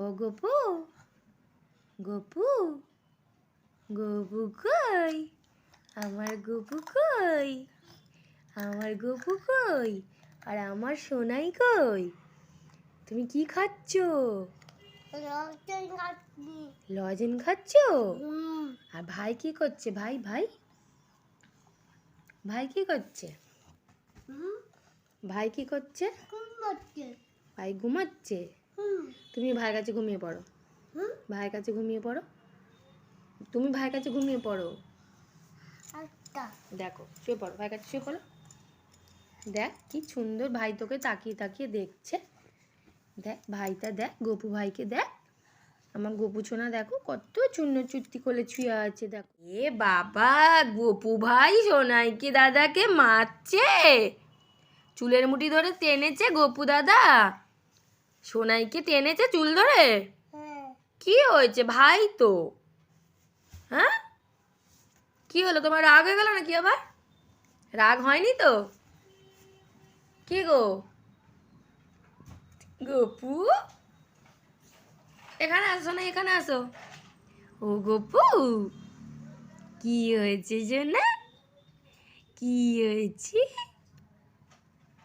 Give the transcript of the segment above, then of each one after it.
ও গপু? গপু? গপু কই? আমার গপু কই? আমার গপু কই? আর আমার সোনাই কই? তুমি কি খাচ্ছ? লজেন খাচ্ছ। আর ভাই কি করছে? ভাই ভাই? ভাই কি করছে? ভাই কি করছে? ভাই ঘুমাচ্ছে? তুমি ভাইয়ের কাছে ঘুমিয়ে পড়ো। ভাইয়ের কাছে ঘুমিয়ে পড়ো। তুমি ভাইয়ের কাছে ঘুমিয়ে পড়ো। দেখো শুয়ে পড়ো ভাইয়ের কাছে শুয়ে পড়ো। দেখ কি সুন্দর ভাই তোকে তাকিয়ে তাকিয়ে দেখছে। দেখ ভাইটা দেখ গপু ভাইকে দেখ। আমার গপু ছোনা দেখো কত চূর্ণ চুট্টি করে ছুঁয়ে আছে দেখো। এ বাবা গপু ভাই সোনাইকে দাদাকে মারছে। চুলের মুঠি ধরে টেনেছে গপু দাদা। সোনাইকে টেনেছে চুল ধরে? কি হয়েছে ভাই তো? হ্যাঁ? কি হলো তোমার রাগ হয়ে গেল নাকি আবার? রাগ হয়নি তো? কি গো? গপু? এখানে আসো না এখানে আসো। ও গপু কি হয়েছে যে না কি হয়েছে?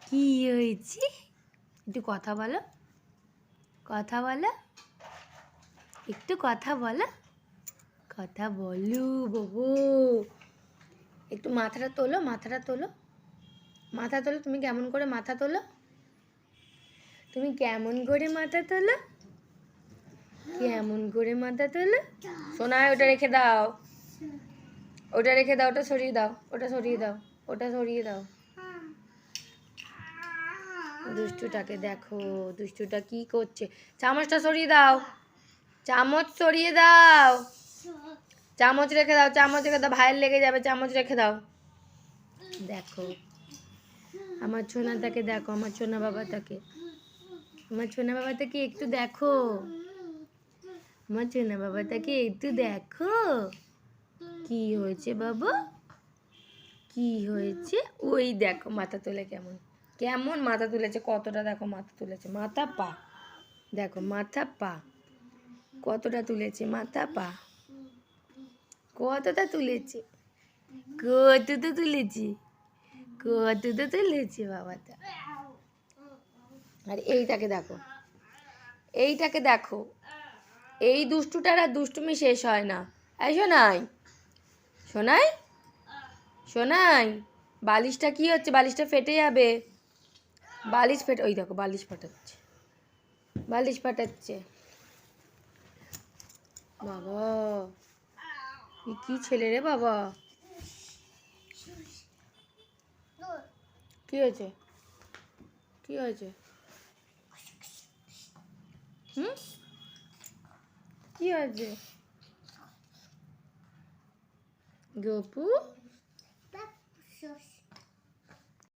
কি হয়েছে? একটু কথা বলো। কথা বলো। একটু কথা বলো। কথা বলো বাবু। একটু মাথাটা তোলো মাথাটা তোলো। মাথা তোলো, তুমি কেমন করে মাথা তোলো? তুমি কেমন করে মাথা তোলো? কেমন করে মাথা তোলো? সোনায় ওটা রেখে দাও। ওটা রেখে দাও, ওটা সরিয়ে দাও, ওটা সরিয়ে দাও, ওটা সরিয়ে দাও। দুষ্টুটাকে দেখো, দুষ্টুটা কি করছে? চামচটা সরিয়ে দাও। চামচ সরিয়ে দাও। চামচ রেখে দাও, চামচ রেখে দাও, ভাইয়ের লেগে যাবে, চামচ রেখে দাও। দেখো, আমার ছোনাটাকে দেখো, আমার ছোনা বাবাটাকে। আমার ছোনা বাবাটাকে একটু দেখো। আমার ছোনা বাবাটাকে একটু দেখো। কি হয়েছে বাবা? কি হয়েছে? ওই দেখো, মাথা তোলে কেমন। কেমন মাথা তুলেছে, কতটা দেখো মাথা তুলেছে, মাথা পা। দেখো, মাথা পা। কতটা তুলেছে, মাথা পা। কতটা তুলেছে কতটা তুলেছে কতটা তুলেছে বাবাটা আর এইটাকে দেখো এইটাকে দেখো। এই দুষ্টুটার আর দুষ্টুমি শেষ হয় না। এই শোনাই শোনাই শোনাই বালিশটা কি হচ্ছে? বালিশটা ফেটে যাবে। বালিশ ফেটে, ওই দেখো বালিশ ফাটাচ্ছে। বালিশ ফাটাচ্ছে। বাবা কি ছেলে রে বাবা? কি হয়েছে? কি হয়েছে? হুম? কি হয়েছে? গপু?